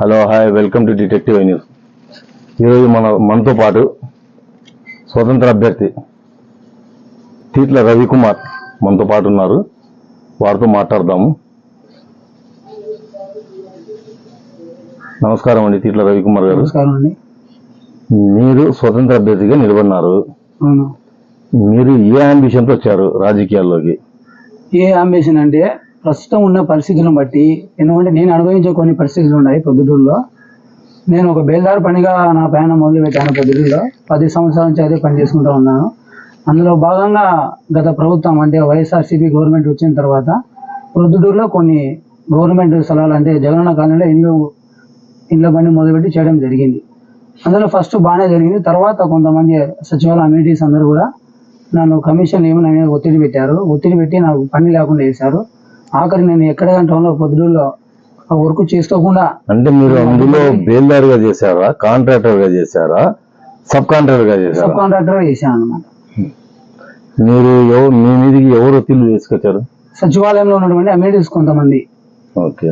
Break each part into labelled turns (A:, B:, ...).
A: Hi welcome to detective news. ఈరోజు మన మనతో పాటు స్వతంత్ర అభ్యర్థి తీట్ల రవికుమార్ మనతో పాటు ఉన్నారు. వారితో మాట్లాడదాము. నమస్కారం అండి తీట్ల రవికుమార్ గారు.
B: నమస్కారం అండి.
A: మీరు స్వతంత్ర అభ్యర్థిగా నిలబడినారు.
B: అవును.
A: మీరు ఏ అంబిషన్తో వచ్చారు రాజకీయాల్లోకి?
B: ఏ అంబిషన్ అంటే ప్రస్తుతం ఉన్న పరిస్థితులను బట్టి ఎందుకంటే నేను అనుభవించే కొన్ని పరిస్థితులు ఉన్నాయి పొద్దుటూరులో. నేను ఒక బేల్దారు పనిగా నా ప్రయాణం మొదలు పెట్టాను పొద్దుటూరులో. పది సంవత్సరాల నుంచి అదే పని చేసుకుంటూ ఉన్నాను. అందులో భాగంగా గత ప్రభుత్వం అంటే వైఎస్ఆర్సీపీ గవర్నమెంట్ వచ్చిన తర్వాత ప్రొద్దుటూరులో కొన్ని గవర్నమెంట్ స్థలాలు అంటే జగనన్న కాలనీలో ఇల్లు ఇండ్ల పని మొదలుపెట్టి చేయడం జరిగింది. అందులో ఫస్ట్ బాగానే జరిగింది. తర్వాత కొంతమంది సచివాలయ అమ్యూనిటీస్ అందరూ కూడా నన్ను కమిషన్ ఏమని అనేది ఒత్తిడి పెట్టారు. ఒత్తిడి పెట్టి నాకు పని లేకుండా వేశారు ఆఖరి నేను ఎక్కడ టౌన్లో పొద్దులో ఆ వర్క్ చేసుకోకుండా
A: అంటే మీరు అందులో బేల్దారుగా చేశారా? కాంట్రాక్టర్గా చేశారా? సబ్ కాంట్రాక్టర్గా చేశారా?
B: సబ్ కాంట్రాక్టర్ చేశాను అనమాట
A: మీరు మీ మీదికి ఎవరు ఒత్తిళ్ళు తీసుకొచ్చారు?
B: సచివాలయంలో ఉన్నటువంటి అమ్యూనిటీస్ కొంతమంది.
A: ఓకే.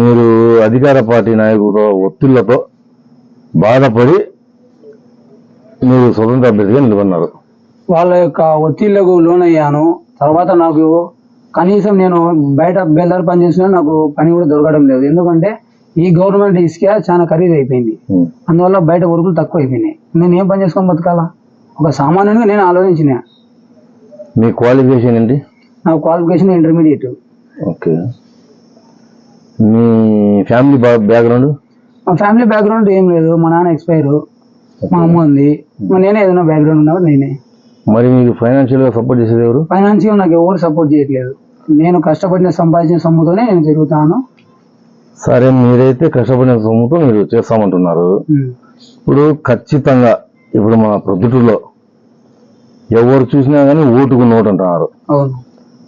A: మీరు అధికార పార్టీ నాయకులతో ఒత్తిళ్ళతో బాధపడి మీరు స్వతంత్ర అభ్యర్థిగా నిలబడినారు.
B: వాళ్ళ యొక్క ఒత్తిళ్ళకు లోనయ్యాను. తర్వాత నాకు కనీసం నేను బయట బేల్దార్ పని చేసినా నాకు పని కూడా దొరకడం లేదు. ఎందుకంటే ఈ గవర్నమెంట్ ఇసుక చాలా ఖరీదు అయిపోయింది. అందువల్ల బయట వర్కులు తక్కువ అయిపోయినాయి నేను ఏం పని చేసుకొని బతకాలా? ఒక సామాన్యునిగా నేను ఆలోచించిన.
A: మీ క్వాలిఫికేషన్ ఏంటి?
B: నా క్వాలిఫికేషన్ ఇంటర్మీడియట్
A: ఓకే. మీ ఫ్యామిలీ బ్యాక్గ్రౌండ్
B: మా ఫ్యామిలీ బ్యాక్గ్రౌండ్ ఏం లేదు. మా నాన్న ఎక్స్పైర్ మా అమ్మ ఉంది. నేనే ఏదైనా బ్యాక్గ్రౌండ్ ఉన్నవాడు నేనే.
A: మరి మీకు ఫైనాన్షియల్గా సపోర్ట్ చేసేది ఎవరు?
B: ఫైనాన్షియల్ నాకు ఎవరు సపోర్ట్ చేయట్లేదు. నేను కష్టపడిన సంపాదించిన సొమ్ముతోనే నేను తిరుగుతాను.
A: సరే మీరైతే కష్టపడిన సొమ్ముతో మీరు చేస్తామంటున్నారు. ఇప్పుడు ఖచ్చితంగా ఇప్పుడు మన ప్రొద్దుటూరులో ఎవరు చూసినా కానీ ఓటుకు నోటు అంటున్నారు.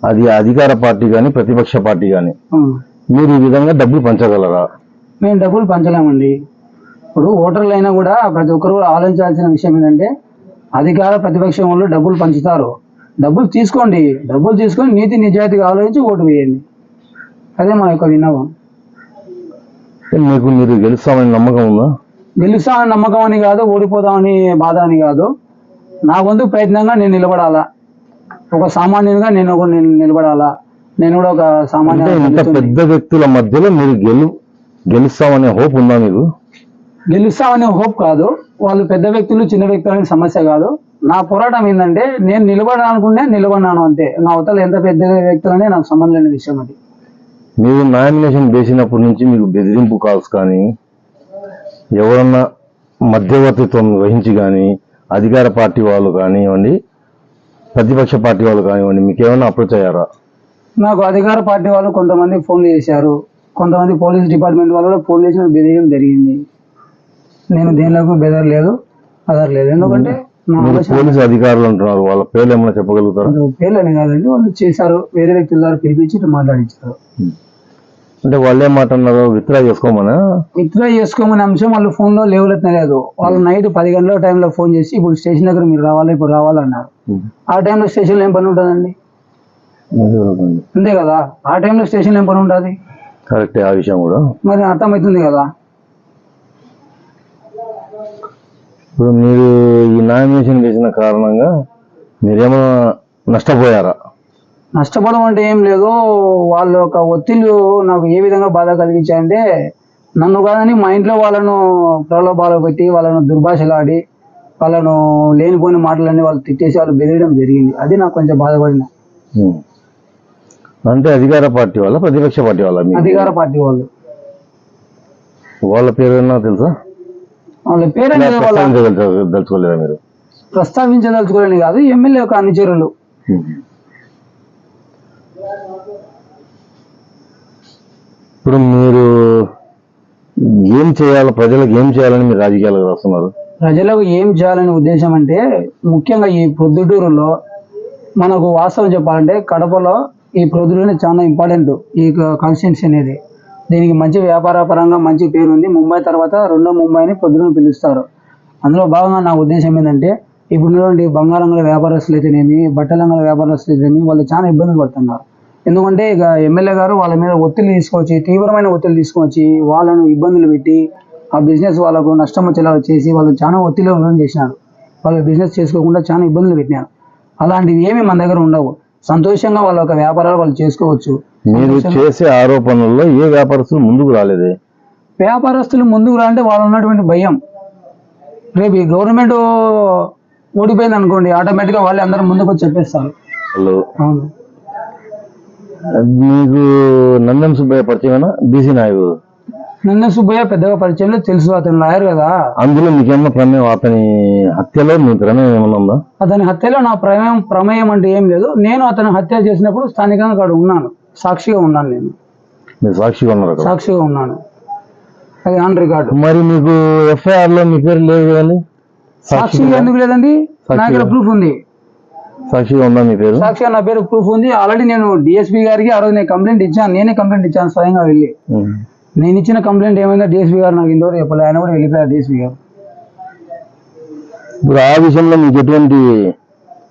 A: అది అధికార పార్టీ కానీ ప్రతిపక్ష పార్టీ కానీ మీరు ఈ విధంగా డబ్బులు పంచగలరా?
B: మేము డబ్బులు పంచలేమండి. ఇప్పుడు ఓటర్లు అయినా కూడా ప్రతి ఒక్కరు ఆలోచించాల్సిన విషయం ఏంటంటే అధికార ప్రతిపక్షం వాళ్ళు డబ్బులు పంచుతారు. డబ్బులు తీసుకోండి. డబ్బులు తీసుకొని నీతి నిజాయితీగా ఆలోచించి ఓటు వేయండి. అదే మా యొక్క విన్నవం
A: మీకు మీరు గెలుస్తామని నమ్మకం ఉందా?
B: గెలుస్తామని నమ్మకం అని కాదు ఓడిపోతామని బాధ అని కాదు. నా వంతు ప్రయత్నంగా నేను నిలబడాలా? ఒక సామాన్యునిగా నేను నేను నిలబడాలా? నేను కూడా ఒక సామాన్య.
A: పెద్ద వ్యక్తుల మధ్యలో మీరు గెలు గెలుస్తామనే హోప్ ఉందా మీకు?
B: గెలుస్తామనే హోప్ కాదు. వాళ్ళు పెద్ద వ్యక్తులు చిన్న వ్యక్తులు అనే సమస్య కాదు. నా పోరాటం ఏంటంటే నేను నిలబడాలనుకునే నిలబడినాను అంతే. నా అవతల ఎంత పెద్ద వ్యక్తులనే నాకు సంబంధం లేని విషయం అది.
A: మీరు నామినేషన్ వేసినప్పటి నుంచి మీకు బెదిరింపు కాల్స్ కానీ ఎవరన్నా మధ్యవర్తిత్వం వహించి కానీ అధికార పార్టీ వాళ్ళు కానివ్వండి ప్రతిపక్ష పార్టీ వాళ్ళు కానివ్వండి మీకు ఏమైనా అప్రోచ్ అయ్యారా?
B: నాకు అధికార పార్టీ వాళ్ళు కొంతమంది ఫోన్లు చేశారు. కొంతమంది పోలీస్ డిపార్ట్మెంట్ వాళ్ళు కూడా ఫోన్ చేసి బెదిరియడం జరిగింది. నేను దేనిలోకి బెదరలేదు అదరలేదు ఎందుకంటే నా
A: మీరు
B: ఆలోచన
A: పోలీసు అధికారులు అంటున్నారు వాళ్ళ పేర్లు ఏమైనా చెప్పగలుగుతారా?
B: అది పేర్లని కాదండి వాళ్ళు చేశారు వేరే వ్యక్తుల ద్వారా పిలిపించి ఇట్లా మాట్లాడించారు
A: అంటే వాళ్ళు ఏమంటున్నారు విత్డ్రా చేసుకోమనా?
B: విత్డ్రా చేసుకోమనే అంశం వాళ్ళు ఫోన్లో లేవలెత్తలేదు వాళ్ళు నైట్ పది గంటల టైంలో ఫోన్ చేసి ఇప్పుడు స్టేషన్ దగ్గర మీరు రావాలి ఇప్పుడు రావాలన్నారు ఆ టైంలో స్టేషన్లో ఏం పని ఉంటుందండి? అంతే కదా ఆ టైంలో స్టేషన్లో ఏం పని ఉంటుంది?
A: కరెక్టే ఆ విషయం కూడా.
B: మరి అర్థమవుతుంది కదా.
A: ఇప్పుడు మీరు ఈ నామినేషన్ వేసిన కారణంగా మీరేమైనా నష్టపోయారా?
B: నష్టపోవడం అంటే ఏం లేదు. వాళ్ళ యొక్క ఒత్తిళ్ళు నాకు ఏ విధంగా బాధ కలిగించాయంటే నన్ను కాదని మా ఇంట్లో వాళ్ళను ప్రలోభాలు పెట్టి వాళ్ళను దుర్భాషలాడి వాళ్ళను లేనిపోని మాటలన్నీ వాళ్ళు తిట్టేసి వాళ్ళు బెదిరడం జరిగింది. అది నాకు కొంచెం బాధపడిన.
A: అంటే అధికార పార్టీ వాళ్ళ ప్రతిపక్ష పార్టీ వాళ్ళ
B: అధికార పార్టీ వాళ్ళు.
A: వాళ్ళ పేరు ఏమన్నా తెలుసా?
B: వాళ్ళ పేరు
A: దలుచుకోలేదా మీరు?
B: ప్రస్తావించదలుచుకోలేని కాదు ఎమ్మెల్యే యొక్క అనుచరులు.
A: ఇప్పుడు మీరు ఏం చేయాలి ప్రజలకు ఏం చేయాలని మీరు రాజకీయాలకు రాస్తున్నారు?
B: ప్రజలకు ఏం చేయాలనే ఉద్దేశం అంటే ముఖ్యంగా ఈ ప్రొద్దుటూరులో మనకు వాస్తవం చెప్పాలంటే కడపలో ఈ ప్రొద్దుటూరు చాలా ఇంపార్టెంట్ ఈ కాన్స్టిట్యున్సీ అనేది. దీనికి మంచి వ్యాపార పరంగా మంచి పేరు ఉంది ముంబై తర్వాత రెండో ముంబైని పొద్దున పిలుస్తారు. అందులో భాగంగా నా ఉద్దేశం ఏంటంటే ఇప్పుడు ఉన్నటువంటి బంగారంగల వ్యాపారస్తులు అయితేనేమి బట్టలంగల వ్యాపారస్తులు అయితేనేమి వాళ్ళు చాలా ఇబ్బందులు పడుతున్నారు. ఎందుకంటే ఇక ఎమ్మెల్యే గారు వాళ్ళ మీద ఒత్తిడి తీసుకొచ్చి తీవ్రమైన ఒత్తిడి తీసుకొచ్చి వాళ్ళను ఇబ్బందులు పెట్టి ఆ బిజినెస్ వాళ్ళకు నష్టం వచ్చేలా చేసి వాళ్ళు చాలా ఒత్తిడిలో ఉండడం చేసినారు. వాళ్ళు బిజినెస్ చేసుకోకుండా చాలా ఇబ్బందులు పెట్టినారు. అలాంటివి ఏమి మన దగ్గర ఉండవు. సంతోషంగా వాళ్ళ యొక్క వ్యాపారాలు వాళ్ళు చేసుకోవచ్చు.
A: మీరు చేసే ఆరోపణల్లో ఏ వ్యాపారస్తులు ముందుకు రాలేదే?
B: వ్యాపారస్తులు ముందుకు రాంటే వాళ్ళు ఉన్నటువంటి భయం. రేపు ఈ గవర్నమెంట్ ఓడిపోయింది అనుకోండి ఆటోమేటిక్గా వాళ్ళే అందరూ ముందుకు వచ్చి చెప్పేస్తారు. అవును.
A: మీకు నందం సుబ్బయ్య పరిచయమేనా? బీసీ నాయకుడు.
B: నిన్న సుబ్బయ్య పెద్దగా పరిచయం లేదు తెలుసు అతను లాయర్ కదా.
A: అందులో మీకేమన్నా ప్రమేయం అతని హత్యలో మీ ప్రమేయం ఏమన్నా ఉందా?
B: అతని హత్యలో నా ప్రమేయం ప్రమేయం అంటే ఏం లేదు. నేను అతను హత్య చేసినప్పుడు స్థానికంగా అక్కడ ఉన్నాను. సాక్షిగా ఉన్నాను నేను.
A: మీరు సాక్షిగా ఉన్నారు అక్కడ?
B: సాక్షిగా ఉన్నాను. అది ఆన్ రికార్డు.
A: మరి మీకు ఎఫ్ఐఆర్లో మీ పేరు లేదు కదండి?
B: సాక్షిగా ఎందుకు లేదండి? నా దగ్గర ప్రూఫ్ ఉంది.
A: సాక్షిగా ఉందా మీ పేరు?
B: సాక్షిగా నా పేరు ప్రూఫ్ ఉంది. ఆల్రెడీ నేను డిఎస్పీ గారికి ఆ రోజు నేను కంప్లైంట్ ఇచ్చాను. నేనే కంప్లైంట్ ఇచ్చాను స్వయంగా వెళ్ళి. నేను ఇచ్చిన కంప్లైంట్ ఏమైందో డిఎస్పీ గారు నాకు ఇంతవరకు చెప్పలేదు ఆయన కూడా వెళ్ళిపోయారు డిఎస్పీ గారు.
A: ఇప్పుడు ఆ విషయంలో మీకు ఎటువంటి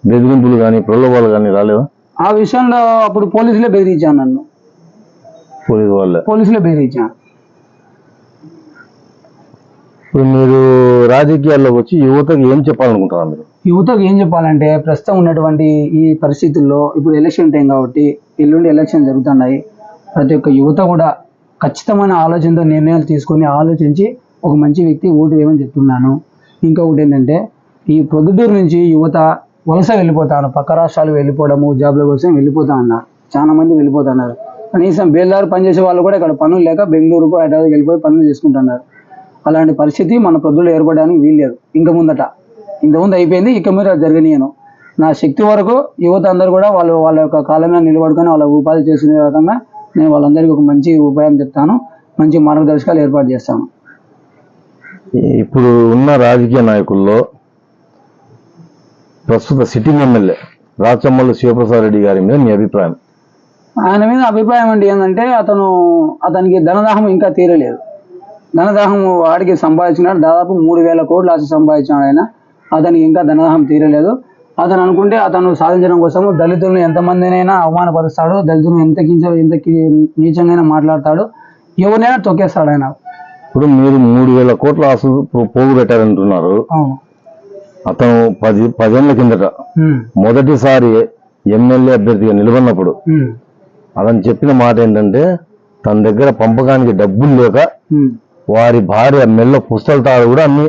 A: బెదిరింపులు కానీ ప్రలోభాలు కానీ రాలేవా?
B: ఆ విషయంలో అప్పుడు పోలీసులే బెదిరించాను నన్ను.
A: పోలీసు వాళ్ళే.
B: పోలీసులే బెదిరించాను
A: ఇప్పుడు మీరు రాజకీయాల్లోకి వచ్చి యువతకు ఏం చెప్పాలనుకుంటున్నారు మీరు?
B: యువతకు ఏం చెప్పాలంటే ప్రస్తుతం ఉన్నటువంటి ఈ పరిస్థితుల్లో ఇప్పుడు ఎలక్షన్ టైం కాబట్టి ఎల్లుండి ఎలక్షన్ జరుగుతున్నాయి. ప్రతి ఒక్క యువత కూడా ఖచ్చితమైన ఆలోచనతో నిర్ణయాలు తీసుకొని ఆలోచించి ఒక మంచి వ్యక్తి ఓటు వేయమని చెప్తున్నాను. ఇంకొకటి ఏంటంటే ఈ ప్రొద్దుటూరు నుంచి యువత వలస వెళ్ళిపోతాను. పక్క రాష్ట్రాలు వెళ్ళిపోవడము జాబ్ల కోసం వెళ్ళిపోతా ఉన్నారు చాలా మంది వెళ్ళిపోతున్నారు కనీసం బేల్దారు పనిచేసే వాళ్ళు కూడా ఇక్కడ పనులు లేక బెంగళూరుకు హైదరాబాద్కి వెళ్ళిపోయి పనులు చేసుకుంటున్నారు అలాంటి పరిస్థితి మన ప్రొద్దులో ఏర్పడడానికి వీల్లేదు ఇంక ముందట. ఇంతకుముందు అయిపోయింది ఇక మీద జరగనీయను. నా శక్తి వరకు యువత అందరూ కూడా వాళ్ళు వాళ్ళ యొక్క కాలంగా నిలబడుకొని వాళ్ళ ఉపాధి చేసుకునే రకంగా నేను వాళ్ళందరికీ ఒక మంచి ఉపాయం చెప్తాను మంచి మార్గదర్శకాలు ఏర్పాటు చేస్తాను.
A: ఇప్పుడు ఉన్న రాజకీయ నాయకుల్లో ప్రస్తుత సిట్టింగ్ ఎమ్మెల్యే రాచమ్మల్లి శివప్రసాద్ రెడ్డి గారి మీద మీ అభిప్రాయం?
B: ఆయన మీద అభిప్రాయం అంటే ఏంటంటే అతను అతనికి ధనదాహం ఇంకా తీరలేదు. ధనదాహం వాడికి సంపాదించినాడు దాదాపు మూడు వేల కోట్లు ఆశ సంపాదించాడు ఆయన. అతనికి ఇంకా ధనదాహం తీరలేదు. అతను అనుకుంటే అతను సాధించడం కోసం దళితులను ఎంతమందినైనా అవమానపరుస్తాడు దళితులను ఎంత కించ ఎంత నీచంగా మాట్లాడతాడు ఎవరినైనా తొక్కేస్తాడు ఆయన.
A: ఇప్పుడు మీరు మూడు వేల కోట్ల పో- పోగు పెట్టారంటున్నారు. అతను పది పదేళ్ళ కిందట మొదటిసారి ఎమ్మెల్యే అభ్యర్థిగా నిలబడినప్పుడు అతను చెప్పిన మాట ఏంటంటే తన దగ్గర పంపకానికి డబ్బులు లేక. వారి భార్య మెల్ల పుస్తల తాడు కూడా అన్ని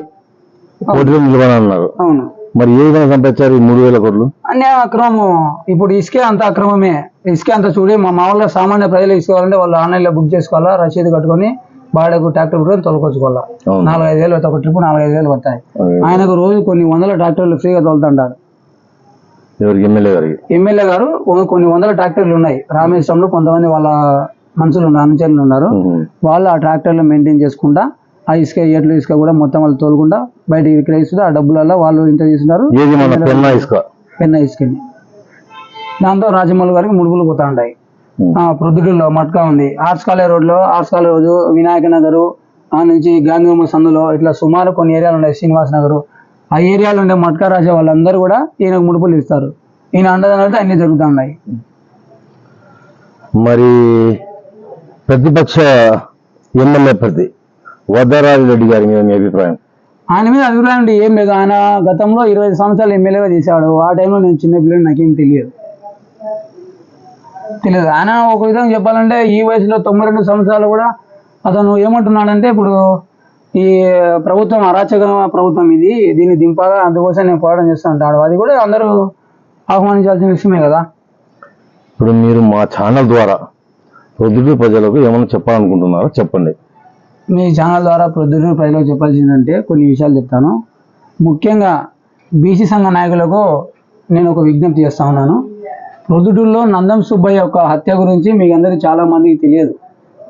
A: కోటిలో నిలబడన్నారు
B: అవును.
A: మరి ఏ విధంగా సంపాదించారు ఈ మూడు వేల కోట్లు?
B: అన్యాయ అక్రమం ఇప్పుడు ఇసుకే అంత అక్రమమే. ఇసుకే అంత చూడి మా మామూలుగా సామాన్య ప్రజలు ఇసుకోవాలంటే వాళ్ళు ఆన్లైన్లో బుక్ చేసుకోవాలా రసీదు కట్టుకొని బాడకు ట్రాక్టర్ పెట్టుకొని తొలకొచ్చుకోవాలా. నాలుగైదు వేలు ఒక ట్రిప్ నాలుగైదు వేలు పడతాయి. ఆయనకు రోజు కొన్ని వందల ట్రాక్టర్లు ఫ్రీగా తోలుతుంటారు
A: ఎవరికి? ఎమ్మెల్యే గారికి?
B: ఎమ్మెల్యే గారు కొన్ని వందల ట్రాక్టర్లు ఉన్నాయి. రామేశ్వరంలో కొంతమంది వాళ్ళ మనుషులు ఉన్నారు అనుచరులు ఉన్నారు. వాళ్ళు ఆ ట్రాక్టర్లు మెయింటైన్ చేసుకుంటా ఆ ఇసుక ఎట్లు ఇసుక కూడా మొత్తం వాళ్ళు తోలుకుంటా బయటికి విక్రయిస్తుంటే ఆ డబ్బులలో వాళ్ళు ఇంత తీసుకున్నారు
A: పెన్నా ఇసుక?
B: పెన్న ఇసుకని దాంతో రాజమౌళి గారికి ముడుపులు పోతా ఉంటాయి. ప్రొద్దుటూరులో మట్కా ఉంది. ఆర్ట్స్ కాలేజ్ రోడ్లో ఆర్ట్స్ కాలేజ్ రోజు వినాయక నగరు ఆ నుంచి గాంధీ బొమ్మ సందులో ఇట్లా సుమారు కొన్ని ఏరియాలు ఉన్నాయి. శ్రీనివాస్ నగరు. ఆ ఏరియాలో ఉండే మట్కా రాసే వాళ్ళందరూ కూడా ఈయనకు ముడుపులు ఇస్తారు. ఈయన అండదండలతో అన్ని జరుగుతూ ఉన్నాయి.
A: మరి ప్రతిపక్ష ఎమ్మెల్యే అభ్యర్థి వద్దరాజు రెడ్డి గారి మీద మీ అభిప్రాయం?
B: ఆయన మీద అభిప్రాయం అంటే ఏం లేదు. ఆయన గతంలో ఇరవై సంవత్సరాలు ఎమ్మెల్యేగా చేశాడు ఆ టైంలో నేను చిన్న పిల్లలు నాకేం తెలియదు. తెలియదు. ఆయన ఒక విధంగా చెప్పాలంటే ఈ వయసులో తొంభై రెండు సంవత్సరాలు కూడా అతను ఏమంటున్నాడంటే ఇప్పుడు ఈ ప్రభుత్వం అరాచక ప్రభుత్వం ఇది. దీన్ని దింపాగా అందుకోసం నేను పోరాటం చేస్తూ ఉంటాడు అది కూడా అందరూ ఆహ్వానించాల్సిన విషయమే కదా.
A: ఇప్పుడు మీరు మా ఛానల్ ద్వారా ప్రజలకు ఏమైనా చెప్పాలనుకుంటున్నారో? చెప్పండి.
B: మీ ఛానల్ ద్వారా ప్రొద్దుటూరు ప్రజలకు చెప్పాల్సిందంటే కొన్ని విషయాలు చెప్తాను. ముఖ్యంగా బీసీ సంఘ నాయకులకు నేను ఒక విజ్ఞప్తి చేస్తా ఉన్నాను. ప్రొద్దుటూరులో నందం సుబ్బయ్య యొక్క హత్య గురించి మీకు అందరికీ చాలా మందికి తెలియదు.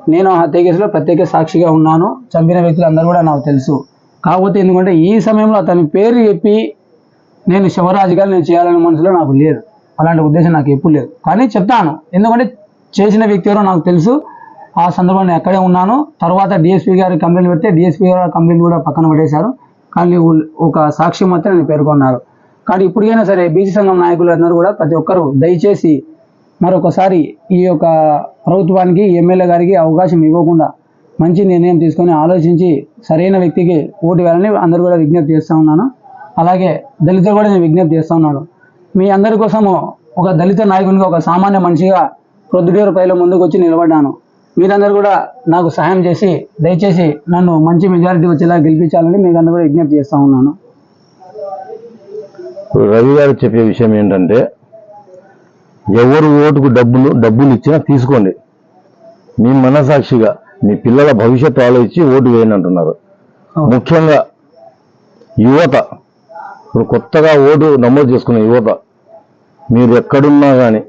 B: నేను ఆ హత్య కేసులో ప్రత్యేక సాక్షిగా ఉన్నాను. చంపిన వ్యక్తులు అందరూ కూడా నాకు తెలుసు. కాకపోతే ఎందుకంటే ఈ సమయంలో అతని పేరు చెప్పి నేను శివరాజుగా నేను చేయాలనే మనసులో నాకు లేదు. అలాంటి ఉద్దేశం నాకు ఎప్పుడు లేదు. కానీ చెప్తాను. ఎందుకంటే చేసిన వ్యక్తి ఎవరో నాకు తెలుసు. ఆ సందర్భంలో నేను అక్కడే ఉన్నాను. తర్వాత డిఎస్పీ గారి కంప్లైంట్ పెడితే డిఎస్పీ గారి కంప్లైంట్ కూడా పక్కన పడేశారు కానీ ఒక సాక్షి మాత్రం నేను పేర్కొన్నారు. కానీ ఇప్పటికైనా సరే బీసీ సంఘం నాయకులు అందరూ కూడా ప్రతి ఒక్కరు దయచేసి మరొకసారి ఈ యొక్క ప్రభుత్వానికి ఎమ్మెల్యే గారికి అవకాశం ఇవ్వకుండా మంచి నిర్ణయం తీసుకొని ఆలోచించి సరైన వ్యక్తికి ఓటు వేయాలని అందరూ కూడా విజ్ఞప్తి చేస్తూ ఉన్నాను. అలాగే దళితులు కూడా నేను విజ్ఞప్తి చేస్తూ ఉన్నాను. మీ అందరి కోసము ఒక దళిత నాయకునిగా ఒక సామాన్య మనిషిగా ప్రొద్దుటూరు పైలో ముందుకు వచ్చి నిలబడ్డాను. మీరందరూ కూడా నాకు సహాయం చేసి దయచేసి నన్ను మంచి మెజారిటీ వచ్చేలా గెలిపించాలని మీకు అందరూ కూడా విజ్ఞప్తి చేస్తూ ఉన్నాను.
A: రవి గారు చెప్పే విషయం ఏంటంటే ఎవరు ఓటుకు డబ్బులు డబ్బులు ఇచ్చినా తీసుకోండి. మీ మనసాక్షిగా మీ పిల్లల భవిష్యత్తు ఆలోచించి ఓటు వేయండి అంటున్నారు. ముఖ్యంగా యువత ఇప్పుడు కొత్తగా ఓటు నమోదు చేసుకున్న యువత మీరు ఎక్కడున్నా కానీ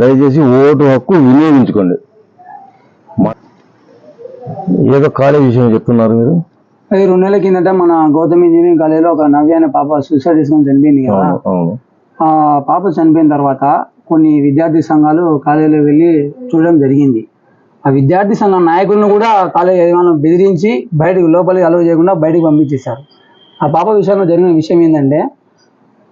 A: దయచేసి ఓటు హక్కు వినియోగించుకోండి. ఏదో కాలేజ్ విషయం చెప్తున్నారు మీరు?
B: అది రెండు నెలల కిందట మన గౌతమ్ ఇంజనీరింగ్ కాలేజీలో ఒక నవ్య అనే పాప సూసైడ్ చేసుకొని చనిపోయింది కదా. ఆ పాప చనిపోయిన తర్వాత కొన్ని విద్యార్థి సంఘాలు కాలేజీలో వెళ్ళి చూడడం జరిగింది. ఆ విద్యార్థి సంఘం నాయకులను కూడా కాలేజీ యజమానులు బెదిరించి బయటకు లోపలికి అలవ్ చేయకుండా బయటకు పంపించేశారు. ఆ పాప విషయంలో జరిగిన విషయం ఏంటంటే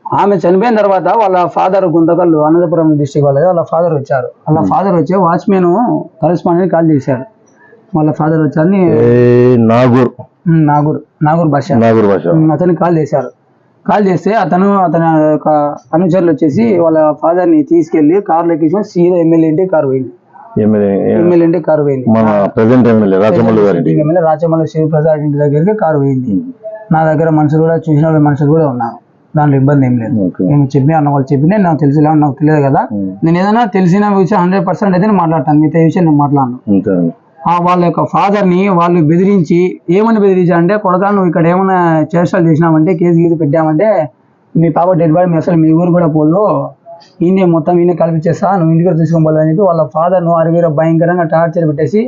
B: ఆమె చనిపోయిన తర్వాత వాళ్ళ ఫాదర్ గుంతకల్లు అనంతపురం డిస్టిక్ వాళ్ళది వాళ్ళ ఫాదర్ వచ్చారు. వాళ్ళ ఫాదర్ వచ్చి వాచ్మెన్ కరెస్పాండెంట్ కాల్ చేశారు. వాళ్ళ ఫాదర్ వచ్చారని
A: నాగూర్.
B: నాగూర్. నాగూర్ భాష.
A: నాగూర్ భాష.
B: అతనికి కాల్ చేశారు. కాల్ చేస్తే అతను అతని యొక్క అనుచరులు వచ్చేసి వాళ్ళ father ని తీసుకెళ్ళి కార్లో ఎక్కించుకొని సీదా ఎమ్మెల్యే ఇంటి కారు పోయింది.
A: ఎమ్మెల్యే
B: ఇంటి కారు పోయింది.
A: మన ప్రజెంట్ ఎమ్మెల్యే రాజమౌళి గారి
B: ఎమ్మెల్యే రాచమల్లి శివప్రసాద్ ఇంటి దగ్గరికి కారు పోయింది. నా దగ్గర మనుషులు కూడా చూసిన వాళ్ళ మనుషులు కూడా ఉన్నారు. దాంట్లో ఇబ్బంది ఏం లేదు. నేను చెప్పి అన్న వాళ్ళు చెప్పిన నాకు తెలిసిలా నాకు తెలియదు కదా. నేను ఏదైనా తెలిసిన విషయం హండ్రెడ్ పర్సెంట్ అయితే నేను మాట్లాడతాను. మిగతా విషయం నేను మాట్లాడను. వాళ్ళ యొక్క ఫాదర్ని వాళ్ళు బెదిరించి ఏమని బెదిరించారంటే కొడగా నువ్వు ఇక్కడ ఏమైనా చేష్టలు చేసినామంటే కేసు గీసి పెట్టామంటే మీ పాప డెడ్ బాడీ మీ అసలు మీ ఊరు కూడా పోదు. ఈయనే మొత్తం ఈయన కల్పించేస్తా నువ్వు ఇంటికి కూడా అని చెప్పి వాళ్ళ ఫాదర్ను అరవీర భయంకరంగా టార్చర్ పెట్టేసి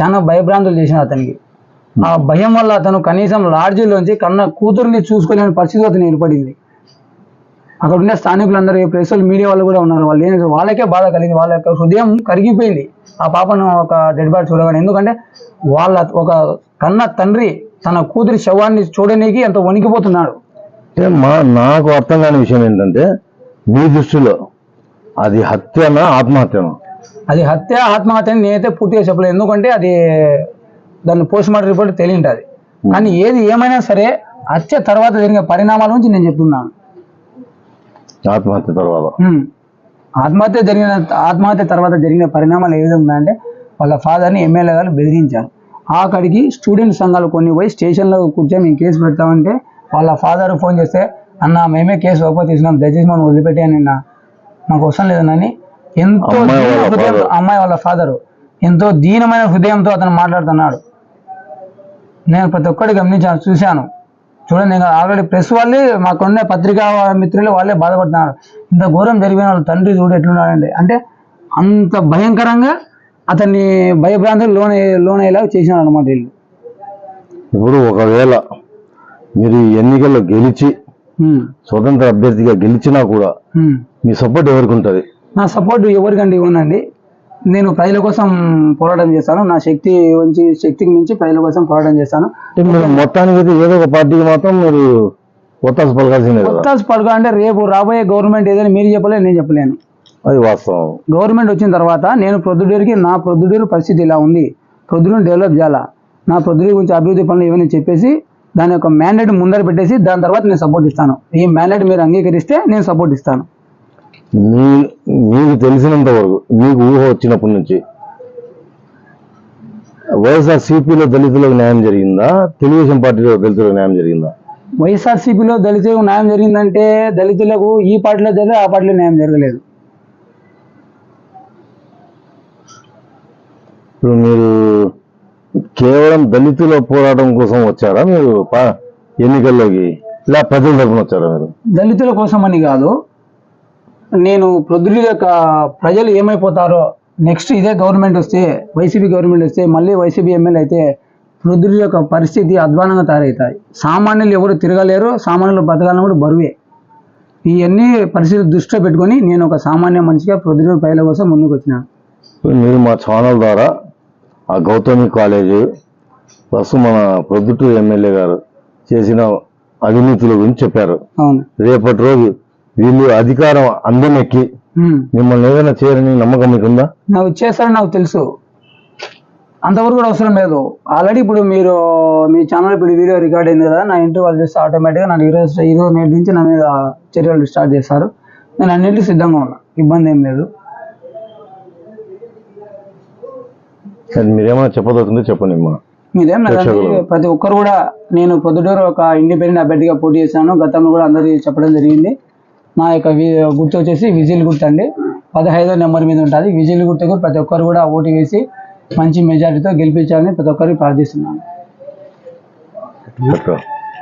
B: చాలా భయభ్రాంతులు చేసిన అతనికి. ఆ భయం వల్ల అతను కనీసం లాడ్జీలోంచి కన్న కూతుర్ని చూసుకోలేని పరిస్థితి అతను ఏర్పడింది. అక్కడ ఉండే స్థానికులందరూ ప్రెస్ మీడియా వాళ్ళు కూడా ఉన్నారు. వాళ్ళు ఏం వాళ్ళకే బాధ కలిగింది. వాళ్ళ యొక్క హృదయం కరిగిపోయింది. ఆ పాపను ఒక డెడ్ బాడీ చూడగానే. ఎందుకంటే వాళ్ళ ఒక కన్న తండ్రి తన కూతురి శవాన్ని చూడడానికి ఎంత వణికిపోతున్నాడు.
A: మా నాకు అర్థం కాని విషయం ఏంటంటే మీ దృష్టిలో అది హత్యనా ఆత్మహత్యనా?
B: అది హత్య ఆత్మహత్య అని నేనైతే పూర్తిగా చెప్పలేదు. ఎందుకంటే అది దాని పోస్ట్ మార్టం రిపోర్ట్ తెలియంటది. కానీ ఏది ఏమైనా సరే హత్య తర్వాత జరిగిన పరిణామాల నుంచి నేను చెప్తున్నాను.
A: ఆత్మహత్య తర్వాత.
B: ఆత్మహత్య జరిగిన ఆత్మహత్య తర్వాత జరిగిన పరిణామాలు ఏ విధంగా ఉన్నాయంటే వాళ్ళ ఫాదర్ని ఎమ్మెల్యే గారు బెదిరించారు. ఆఖడికి స్టూడెంట్ సంఘాలు కొన్ని పోయి స్టేషన్లో కూర్చొని మేము కేసు పెడతామంటే వాళ్ళ ఫాదర్ ఫోన్ చేస్తే అన్న మేమే కేసు ఓపెన్ చేసినాం దయచేసి మనం వదిలిపెట్టాను నిన్న మాకు అవసరం లేదనని ఎంతో.
A: అమ్మాయి వాళ్ళ
B: ఫాదర్ ఎంతో దీనమైన హృదయంతో అతను మాట్లాడుతున్నాడు. నేను ప్రతి ఒక్కటి గమనించాను చూశాను. చూడండి ఇంకా ఆల్రెడీ ప్రెస్ వాళ్ళే మాకున్న పత్రికా మిత్రులు వాళ్ళే బాధపడుతున్నారు. ఇంత ఘోరం జరిగిన వాళ్ళ తండ్రి చూడు ఎట్లున్నాడండి అంటే అంత భయంకరంగా అతన్ని భయభ్రాంతులు లోన లోనయ్యేలాగా చేసినారు అనమాట వీళ్ళు.
A: ఇప్పుడు ఒకవేళ మీరు ఎన్నికల్లో గెలిచి స్వతంత్ర అభ్యర్థిగా గెలిచినా కూడా. మీ సపోర్ట్ ఎవరికి ఉంటుంది?
B: నా సపోర్ట్ ఎవరికంటే ఇవ్వనండి. నేను ప్రజల కోసం పోరాటం చేస్తాను నా శక్తి వంచి శక్తికి మించి ప్రజల కోసం పోరాటం చేస్తాను
A: మొత్తానికి అయితే ఏదో ఒక పార్టీకి మాత్రం మీరు ఒత్తాసు పలకాల్సిందే
B: పడుకో అంటే రేపు రాబోయే గవర్నమెంట్ ఏదైనా మీరు చెప్పలేదు నేను చెప్పలేను.
A: అది వాస్తవం.
B: గవర్నమెంట్ వచ్చిన తర్వాత నేను ప్రొద్దుటూరుకి నా ప్రొద్దుటూరు పరిస్థితి ఇలా ఉంది. ప్రొద్దుటూరు డెవలప్ చేయాలా? నా ప్రొద్దుటూరు గురించి అభివృద్ధి పనులు ఏమైనా చెప్పేసి దాని యొక్క మ్యాండేట్ ముందర పెట్టేసి దాని తర్వాత నేను సపోర్ట్ ఇస్తాను. ఈ మ్యాండేట్ మీరు అంగీకరిస్తే నేను సపోర్ట్ ఇస్తాను.
A: మీ మీకు తెలిసినంత వరకు మీకు ఊహ వచ్చినప్పటి నుంచి వైఎస్ఆర్ సిపిలో దళితులకు న్యాయం జరిగిందా? తెలుగుదేశం పార్టీలో దళితులకు న్యాయం జరిగిందా?
B: వైఎస్ఆర్సీపీలో దళితులకు న్యాయం జరిగిందంటే దళితులకు ఈ పార్టీలో జరిగే ఆ పార్టీలో న్యాయం జరగలేదు.
A: ఇప్పుడు మీరు కేవలం దళితుల పోరాటం కోసం వచ్చారా మీరు? ఎన్నికల్లోకి? ఇలా ప్రజల తరఫున వచ్చారా మీరు?
B: దళితుల కోసం అని కాదు. నేను ప్రొద్దుల యొక్క ప్రజలు ఏమైపోతారో నెక్స్ట్ ఇదే గవర్నమెంట్ వస్తే వైసీపీ గవర్నమెంట్ వస్తే మళ్ళీ వైసీపీ ఎమ్మెల్యే అయితే ప్రొద్దుల యొక్క పరిస్థితి అధ్వానంగా తయారవుతాయి. సామాన్యులు ఎవరు తిరగలేరు సామాన్యులు బతకాలని కూడా బరువే. ఇవన్నీ పరిస్థితులు దృష్టిలో పెట్టుకొని నేను ఒక సామాన్య మనిషిగా ప్రొద్దుల ప్రజల కోసం ముందుకు వచ్చినాను
A: మీరు మా ఛానల్ ద్వారా ఆ గౌతమి కాలేజీ ప్లస్ మన ప్రొద్దుటూరు ఎమ్మెల్యే గారు చేసిన అవినీతుల గురించి చెప్పారు.
B: అవును.
A: రేపటి రోజు వీళ్ళు అధికారం అందమెక్కి. మిమ్మల్ని ఏదైనా చేయరని నమ్మకం మీకుందా?
B: నాకు చేస్తారని నాకు తెలుసు. అంతవరకు కూడా అవసరం లేదు. ఆల్రెడీ ఇప్పుడు మీరు మీ ఛానల్ ఇప్పుడు వీడియో రికార్డ్ అయింది కదా నా ఇంటి వాళ్ళు చేస్తే ఆటోమేటిక్గా నాకు ఈరోజు ఈరోజు నేటి నుంచి నా మీద చర్యలు స్టార్ట్ చేస్తారు. నేను అన్నింటికి సిద్ధంగా ఉన్నా. ఇబ్బంది ఏం లేదు.
A: అది మీరేమైనా చెప్పదలుచుకుంటే చెప్పండి ప్రేక్షకులు.
B: ప్రతి ఒక్కరు కూడా నేను పొద్దుటూరు ఒక ఇండిపెండెంట్ అభ్యర్థిగా పోటీ చేశాను. గతంలో కూడా అందరికీ చెప్పడం జరిగింది. నా యొక్క గుర్తు వచ్చేసి విజిల్ గుర్తు అండి. పదహైదో నెంబర్ మీద ఉంటుంది. విజిల్ గుర్తుకు ప్రతి ఒక్కరు కూడా ఓటు వేసి మంచి మెజారిటీతో గెలిపించాలని ప్రతి ఒక్కరికి ప్రార్థిస్తున్నాను.